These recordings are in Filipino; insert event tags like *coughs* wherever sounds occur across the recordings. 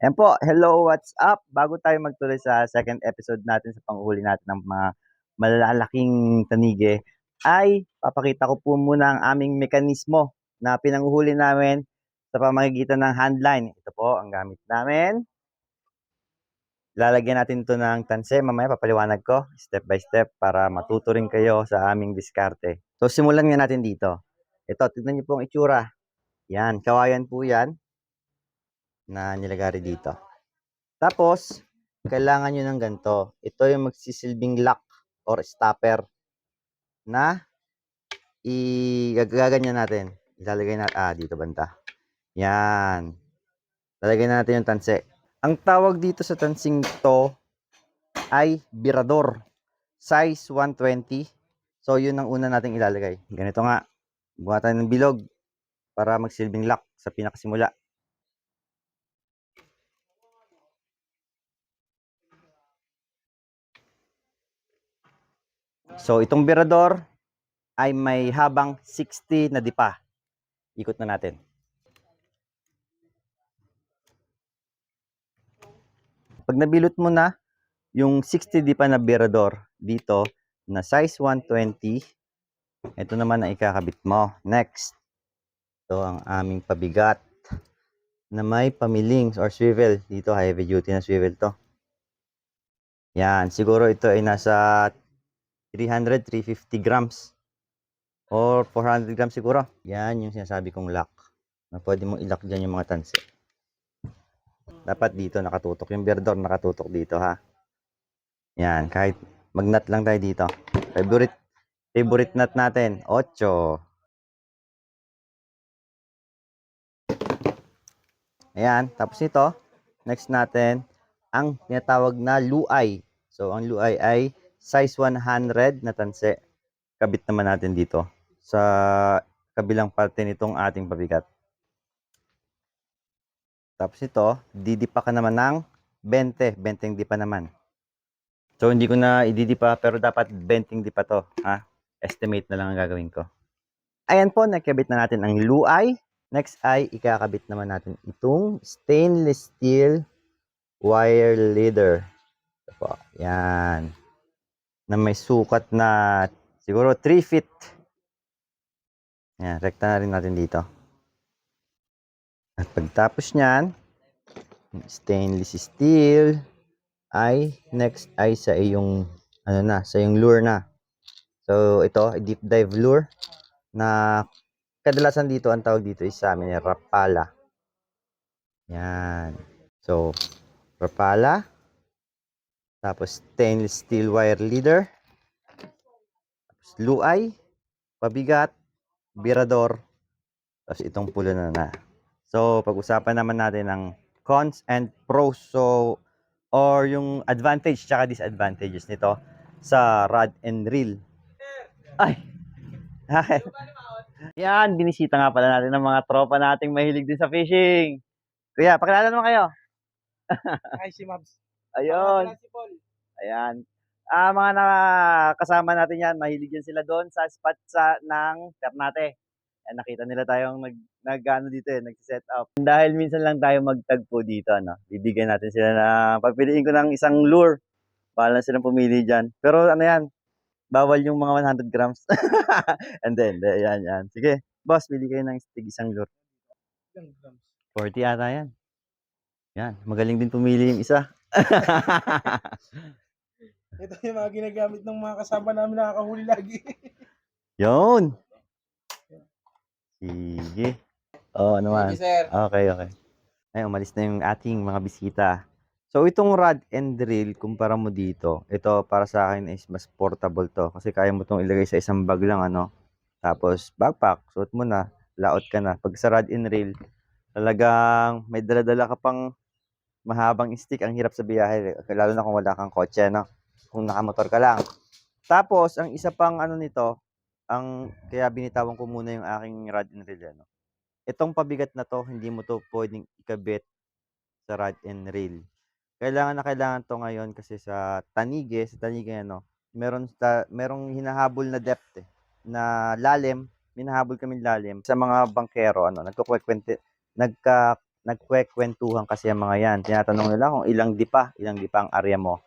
Ayan po, hello, what's up? Bago tayo magtuloy sa second episode natin sa panghuli natin ng mga malalaking tanige, ay papakita ko po muna ang aming mekanismo na pinanguhuli namin sa pamamagitan ng handline. Ito po ang gamit namin. Lalagyan natin ito ng tanse. Mamaya papaliwanag ko step by step para matuto rin kayo sa aming diskarte. So simulan nga natin dito. Ito, tignan niyo po ang itsura. Yan, kawayan po yan na nilagari dito. Tapos, kailangan nyo ng ganito. Ito yung magsisilbing lock or stopper na igaganyan natin. Ilalagay na, ah, dito banta. Yan. Lalagay na natin yung tanse. Ang tawag dito sa tansing to ay birador. Size 120. So, yun ang una nating ilalagay. Ganito nga. Buha tayo ng bilog para magsilbing lock sa pinakasimula. So, itong birador ay may habang 60 na dipa. Ikot na natin. Pag nabilot mo na yung 60 dipa na birador dito na size 120, ito naman ang ikakabit mo. Next, ito ang aming pabigat na may pamilings or swivel. Dito, heavy duty na swivel to. Yan, siguro ito ay nasa 300, 350 grams. Or 400 grams siguro. Yan yung sinasabi kong lock. Na pwede mong ilock dyan yung mga tansi. Dapat dito nakatutok. Yung birdor nakatutok dito ha. Yan, kahit magnat lang tayo dito. Favorite, favorite nut natin, 8. Ayan, tapos ito, next natin, ang tinatawag na luay. So, ang luay ay size 100 na tanse. Kabit naman natin dito sa kabilang parte nitong ating pabigat. Tapos ito, didipa ka naman ng 20. 20 dipa naman. So, hindi ko na ididipa pero dapat 20 dipa to. Ha? Estimate na lang ang gagawin ko. Ayan po, nakabit na natin ang luay. Next ay ikakabit naman natin itong stainless steel wire leader. Ito po. Yan na may sukat na siguro 3 feet. Yan, rekta na rin natin dito. At pagtapos niyan, stainless steel ay next ay sa iyong ano na, sa iyong lure na. So ito, deep dive lure na kadalasan dito ang tawag dito is sa amin rapala. Yan. So, rapala. Tapos stainless steel wire leader. Tapos luay, pabigat, birador. Tapos itong pulo na na. So, pag-usapan naman natin ang cons and pros. So, or yung advantage tsaka disadvantages nito sa rod and reel. Ay! Yan, binisita nga pala natin ng mga tropa nating mahilig din sa fishing. Kuya, pakilala naman kayo. Ay, si Mabs. Ayun. Ayan. Ah, mga nakakasama natin yan, mahilig yan sila doon sa spot sa ng Ternate. Ayan, nakita nila tayong nag, nag ano dito eh, nag-set up. Dahil minsan lang tayo magtagpo dito, ano, bibigyan natin sila na, papiliin ko ng isang lure. Bahala silang pumili dyan. Pero ano yan, bawal yung mga 100 grams. *laughs* And then, yan, yan. Sige, boss, pili kayo ng tig isang lure. Ilang grams? 40 ata yan. Yan, magaling din pumili yung isa. *laughs* Ito yung mga ginagamit ng mga kasama namin nakakahuli lagi. *laughs* Yun. Sige. Oo, oh, naman. Sige, sir. Okay, okay. Ay, umalis na yung ating mga bisita. So, itong rod and reel, kumpara mo dito, ito para sa akin is mas portable to. Kasi kaya mo itong ilagay sa isang bag lang, ano. Tapos, backpack, suot mo na, laot ka na. Pag sa rod and reel, talagang may dala-dala ka pang mahabang stick. Ang hirap sa biyahe. Lalo na kung wala kang kotse, no? Kung nakamotor ka lang. Tapos, ang isa pang ano nito, ang kaya binitawan ko muna yung aking rod and reel, ano. Itong pabigat na to, hindi mo to pwedeng ikabit sa rod and reel. Kailangan na kailangan to ngayon kasi sa tanige, sa tanige ano, meron sa merong hinahabol na depth eh, na lalim, minahabol kami lalim sa mga bangkero ano, nagkukwento nagka nagkwekwentuhan kasi ang mga yan. Tinatanong nila kung ilang dipa, ilang dipa ang area mo.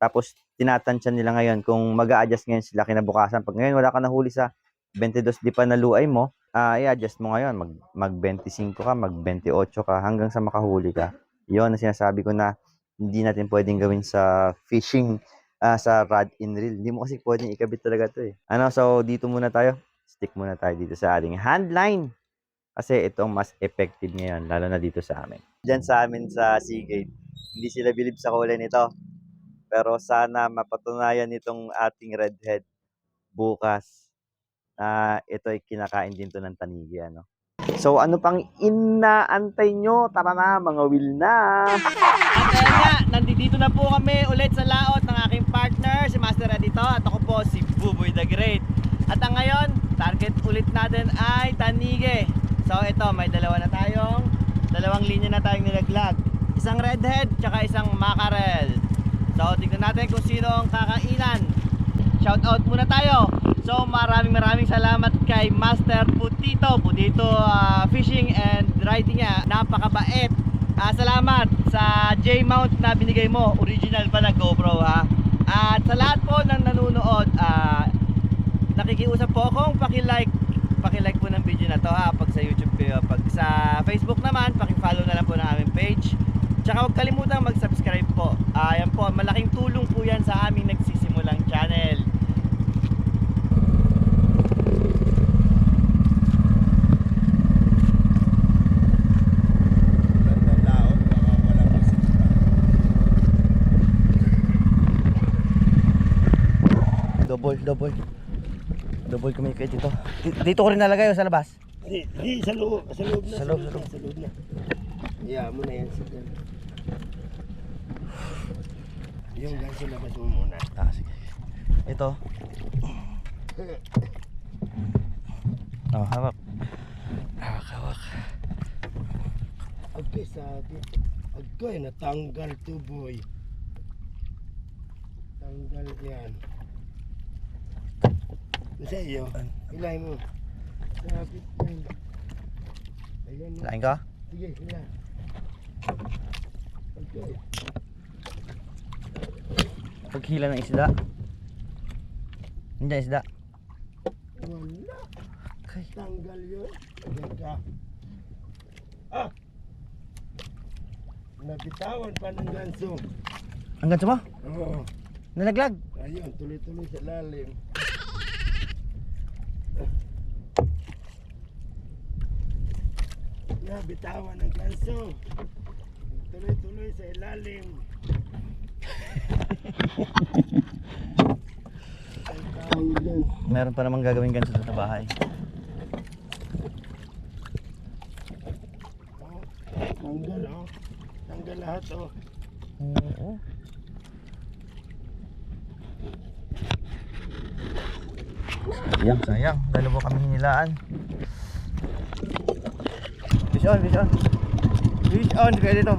Tapos, tinatansya nila ngayon kung mag adjust ngayon sila kinabukasan. Pag ngayon wala ka nahuli sa 22 dipa na luay mo, ah i-adjust mo ngayon. Mag, mag 25 ka, mag 28 ka, hanggang sa makahuli ka. Yon ang sinasabi ko na hindi natin pwedeng gawin sa fishing, ah, sa rod and reel. Hindi mo kasi pwedeng ikabit talaga to eh. Ano, so dito muna tayo. Stick muna tayo dito sa ating handline. Kasi ito ang mas effective ngayon, lalo na dito sa amin. Diyan sa amin sa Seagate, hindi sila bilib sa kulay nito. Pero sana mapatunayan nitong ating redhead bukas na ito ay kinakain din to ng tanigi. Ano? So ano pang inaantay nyo? Tara na, mga will na! At ayan nga, nandito na po kami ulit sa laot ng aking partner, si Master Edito, at ako po si Buboy the Great. At ang ngayon, target ulit natin ay Tanige. So ito, may dalawa na tayong, dalawang linya na tayong nilaglag. Isang redhead, tsaka isang mackerel. So tignan natin kung sino ang kakainan. Shout out muna tayo. So maraming maraming salamat kay Master Putito, Putito ah, Fishing and Riding niya. Napakabait. Ah, salamat sa J-mount na binigay mo. Original pa na GoPro ha. At sa lahat po ng nanonood, ah, nakikiusap po akong paki-like paki-like ng video na to ha? Pag sa YouTube kayo pag sa Facebook naman paki-follow na lang po ng aming page. Tsaka huwag kalimutang mag-subscribe po. Ayan po malaking tulong po yan sa aming nagsisimulang channel kami kayo dito dito ko rin nalagay oh, sa labas Di, di, sa loob, sa loob na. Sa loob, sa loob. Sa loob na. Iya mo na yan sa dyan. Yung ganso labas mo muna. ah sige ito oh hawak hawak hawak Okay, sabi. Okay, natanggal to boy. Tanggal yan. Sa iyo. Ilay mo. Sabit yan. Ayan mo. lain ka Sige, ilay. Okay. paghila ng isda hindi isda Wala. Tanggal yun. Ayan ka. Ah! Nabitawan pa ng ganso. ang ganso mo Oo. nalaglag Ayun, tuloy-tuloy sa lalim. Nabitawan ng ganso. Tuloy-tuloy sa ilalim. Meron pa namang gagawin ganso sa bahay Oh, tanggal oh. Tanggal lahat oh. oo sayang sayang dalawa kami hinilaan fish on fish on fish on kaya dito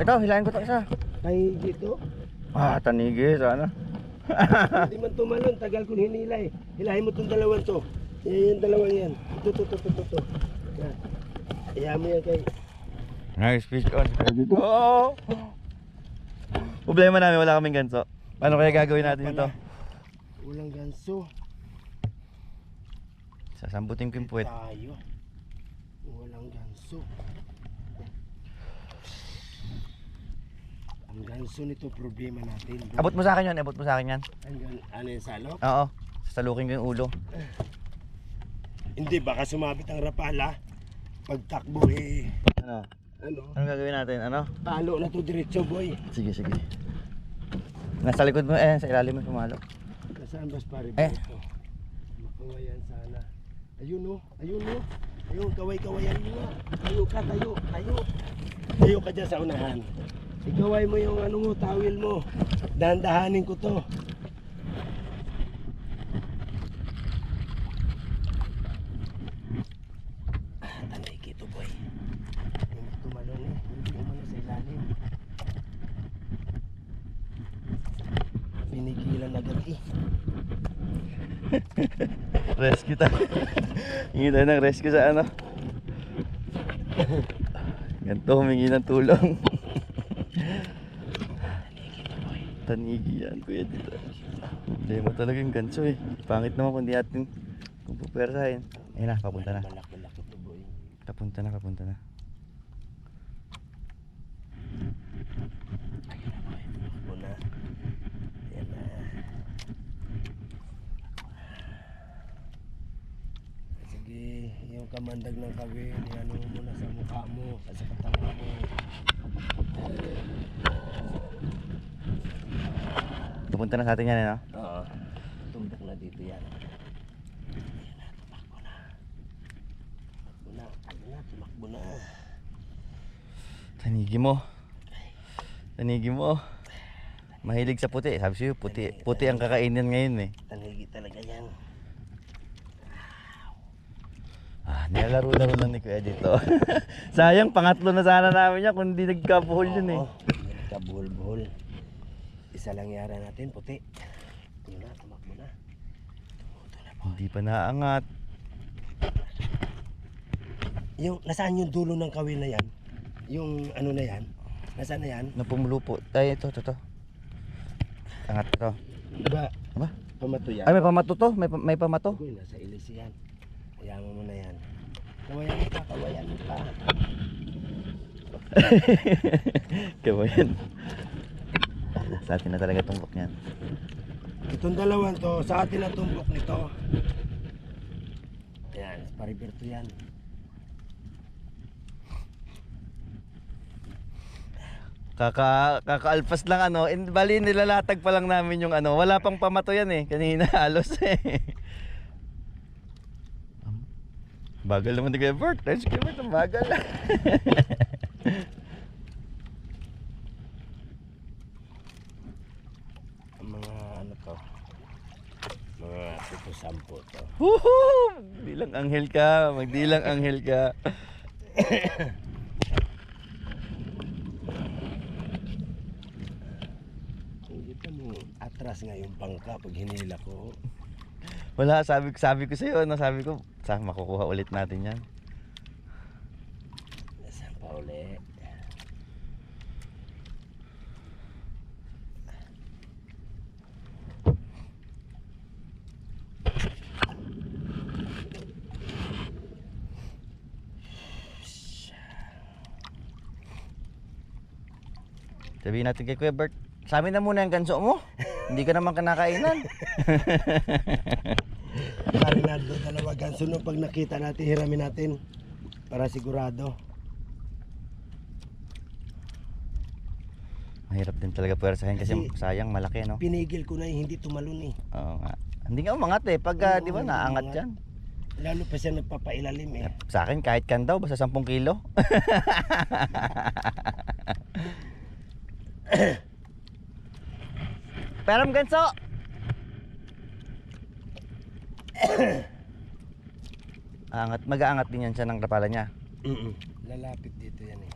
ito hilahin ko to isa Ay, dito. ah tanigi sana Hindi man tumalon. Tagal kong hinilay. Hilahin mo itong dalawang to. Yan, yung dalawang yan. Ito, ito, ito, ito, ito. Yan. Ayaw mo yan kay... Nice fish on. Oh. Problema namin wala kaming ganso. Paano kaya gagawin natin ito? Walang ganso. Sasambutin ko yung puwet. Tayo. Walang ganso. Ang ganso nito problema natin. Abot mo sa akin yan, abot mo sa akin yan. Ang gan- ano yung salok? Oo. Sasalukin ko yung ulo. Hindi, baka sumabit ang rapala. Pagtakbo eh. Ano? Ano? Anong gagawin natin? Ano? Talo na to diretso boy. Sige, sige. Nasa likod mo, eh, sa ilalim mo sumalo. Nasaan bas pare Eh. ito? Makawayan sana. Ayun oh, ayun oh. Ayun, kaway-kawayan mo nga. Tayo ka, tayo, tayo. Tayo ka dyan sa unahan. Igaway mo yung ano mo, tawil mo. Dahan-dahanin ko to. Ah, tanay kito boy. Hindi tumalon eh. Hindi umano sa ilalim. Pinigilan agad eh. Rescue tayo. Ng rescue sa ano. Ganito, humingi ng tulong. Tanigi yan, kuya dito. Mo talaga yung ganso eh. Pangit naman kung di natin kung pupersahin. Ayun na, papunta na. Kapunta na, kapunta na. Muna. Yan na. Sige, yung kamandag ng kawin, ano mo muna sa mo, sa katawan mo. Papunta na sa atin yan eh, no? Oo. Tumbok na dito yan. Tumakbo na, tumakbo na, tumakbo na. Tanigi mo. Tanigi mo. Mahilig sa puti. Sabi sa'yo, puti, puti ang kakainin ngayon eh. Tanigi talaga yan. Ah, nilalaro-laro lang ni Kuya dito. *laughs* Sayang, pangatlo na sana namin yan kung hindi nagkapuhol yun eh. Oo, Kabuhol-buhol. Isa lang yara natin, puti. Ito na, tumakbo na. Hindi pa naangat. Yung, nasaan yung dulo ng kawin na yan? Yung ano na yan? Nasaan na yan? Napumulupo. Ay, ito, ito, ito. Angat ito. Diba? Aba? Pamato yan. Ay, may pamato to. May, may pamato. Uy, nasa ilis yan. Hayaan mo muna yan. Kawayan pa, *laughs* kawayan pa. Kaya yan. Sa atin na talaga tumbok niyan. Itong dalawang to, sa atin ang tumbok nito. Yan, pariberto yan. Kaka, kakaalpas lang ano. In, bali nilalatag pa lang namin yung ano. Wala pang pamato yan eh. Kanina *laughs* halos eh. Bagal naman ni Kuya Bert. Kuya Bert, ang bagal. *laughs* Mga ano to, mga pito sampo to. Woohoo! Dilang anghel ka. Magdilang anghel ka. Hindi pa mo atras nga yung bangka pag hinila ko. Wala, sabi, sabi ko sa'yo, ano, sabi ko, sa makukuha ulit natin yan. Nasaan pa uli? Sabihin natin kay Kuya Bert, sa amin na muna yung ganso mo. *laughs* Hindi ka naman kinakainan. *laughs* Marinado dalawa ganso no pag nakita natin hiramin natin para sigurado. Mahirap din talaga puwersahin kasi, Kasi- sayang malaki no. Pinigil ko na eh, hindi tumalon eh. Oo nga. Hindi nga umangat eh. Pag Oo, di ba naangat umangat. yan. Lalo pa siya nagpapailalim eh. Sa akin kahit kan daw basta 10 kilo. *laughs* Peram ganso. *coughs* Angat, mag-aangat din yan siya ng kapala niya. Mm Lalapit dito yan eh.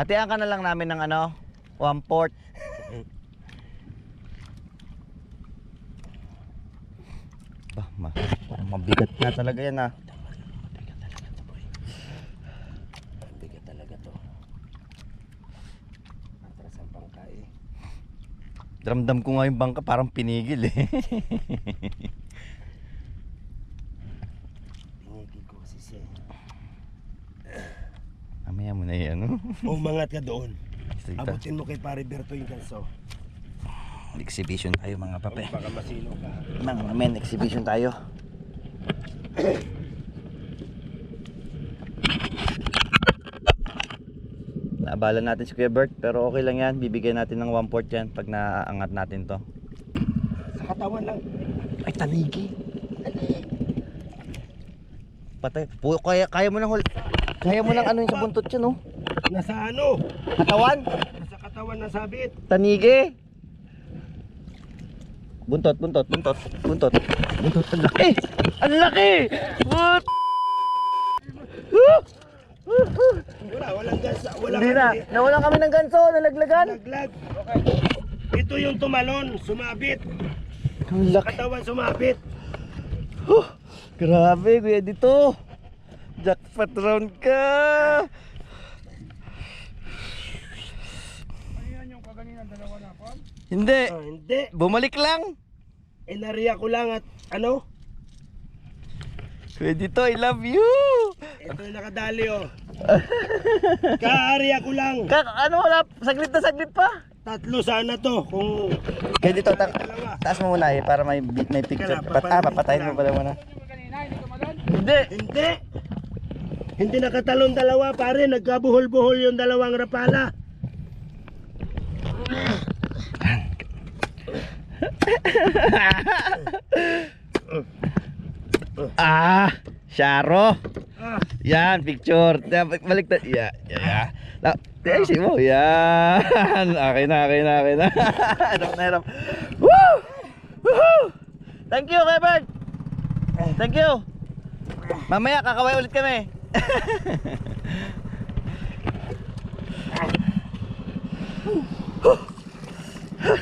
Hatian ka na lang namin ng ano, one port. Bah, ma mabigat na talaga yan ah. Bigat talaga to boy. Bigat talaga to. Atras ang bangka eh. Ramdam ko nga yung bangka parang pinigil eh. Pinigil ko kasi siya eh. Mamaya mo na yan, ano? Umangat ka doon. Sige, Abutin mo kay Pare Berto yung ganso. Exhibition tayo mga pape. Baka masilo ka. Mga men, exhibition tayo. Naabala natin si Kuya Bert, pero okay lang yan. Bibigyan natin ng one port yan pag naaangat natin to. Sa katawan lang. Ay, tanigi. Patay. Pu- kaya, kaya mo nang hul... Kaya mo nang ano yung sa buntot yan, oh. Nasa ano? Katawan. Nasa katawan na sabit. Tanige. Buntot, buntot, buntot, buntot. Buntot, ang laki! Ang laki! What? Wala, walang gansa. Wala Hindi na. Nawalan kami ng ganso, nalaglagan. Laglag. Ito yung tumalon, sumabit. Ang laki. Katawan sumabit. Huh, grabe, kuya dito. patron ka. Hindi. Ah, hindi. Bumalik lang. Inariya ko lang at ano? Pwede to, I love you. Ito yung nakadali oh. Kaariya ko lang. Kak, ano wala, saglit na saglit pa. Tatlo sana to kung Kaya dito, ta- dalawa. taas mo muna eh, para may, may picture. Kaya, Pat, ah, papatayin mo pala muna. Hindi. Hindi. Hindi nakatalon dalawa pare, nagkabuhol-buhol yung dalawang rapala. Ah, Sharo. Ah, Yan, picture. Balik na. Yeah, yeah, yeah. Na, ayusin mo. Yan. *laughs* Okay na, okay na, okay na. *laughs* Hirap na hirap. Woo! Woohoo! Thank you, Kevin. Thank you. Mamaya, kakaway ulit kami. *laughs*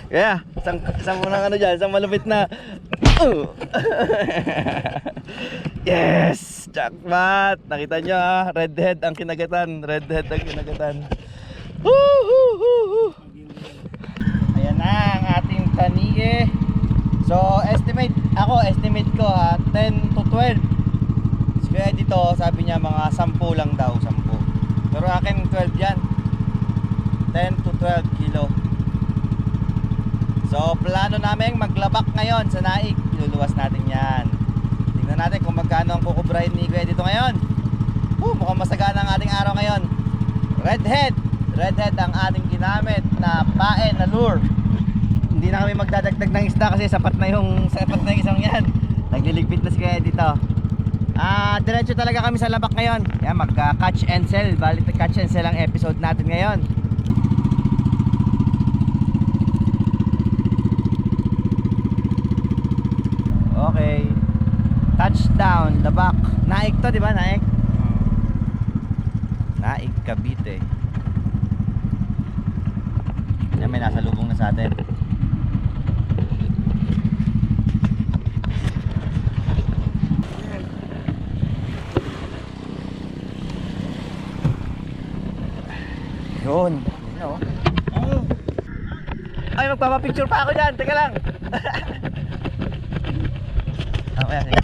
Yeah, isang, isang munang ano dyan, isang malupit na. Yes! Jackpot! Nakita nyo ha, redhead ang kinagatan. Redhead ang kinagatan. Woo. Ayan na ang ating tanige. So, estimate, ako estimate ko ha, 10 to 12. Kaya dito, sabi niya mga 10 lang daw, 10. Pero akin 12 yan. 10 to 12 kilo. So, plano namin maglabak ngayon sa naik. Iluluwas natin yan. Tingnan natin kung magkano ang kukubrahin ni Kuya dito ngayon. Uh, mukhang masagana ang ating araw ngayon. Redhead. Redhead ang ating ginamit na pae na lure. Hindi na kami magdadagdag ng isda kasi sapat na yung sapat na yung isang yan. Nagliligpit na si Kuya dito. Ah, diretso talaga kami sa labak ngayon. Yan, mag-catch and sell. Balik catch and sell ang episode natin ngayon. Okay. Touchdown, Labak. Naik to, di ba? Naik? Naik, Cavite. Yan, may nasa lubong na sa atin. Yun. Yun, oh. Ay, magpapapicture pa ako dyan. Teka lang. *laughs* okay, sige.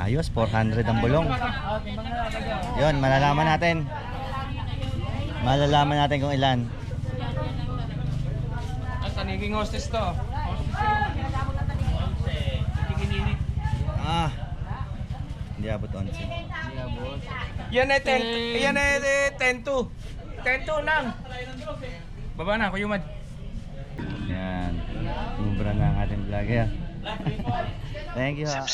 Ayos, 400 ang bulong. Yun, malalaman natin. Malalaman natin kung ilan. Taniging hostess to. Ah. Hindi abot 11. Yan eh, 10, yan eh, 10 to. 10 to nang. Baba na, Kuya Mad. Yan. Umubra na ang ating vlog. *laughs* Thank you ha.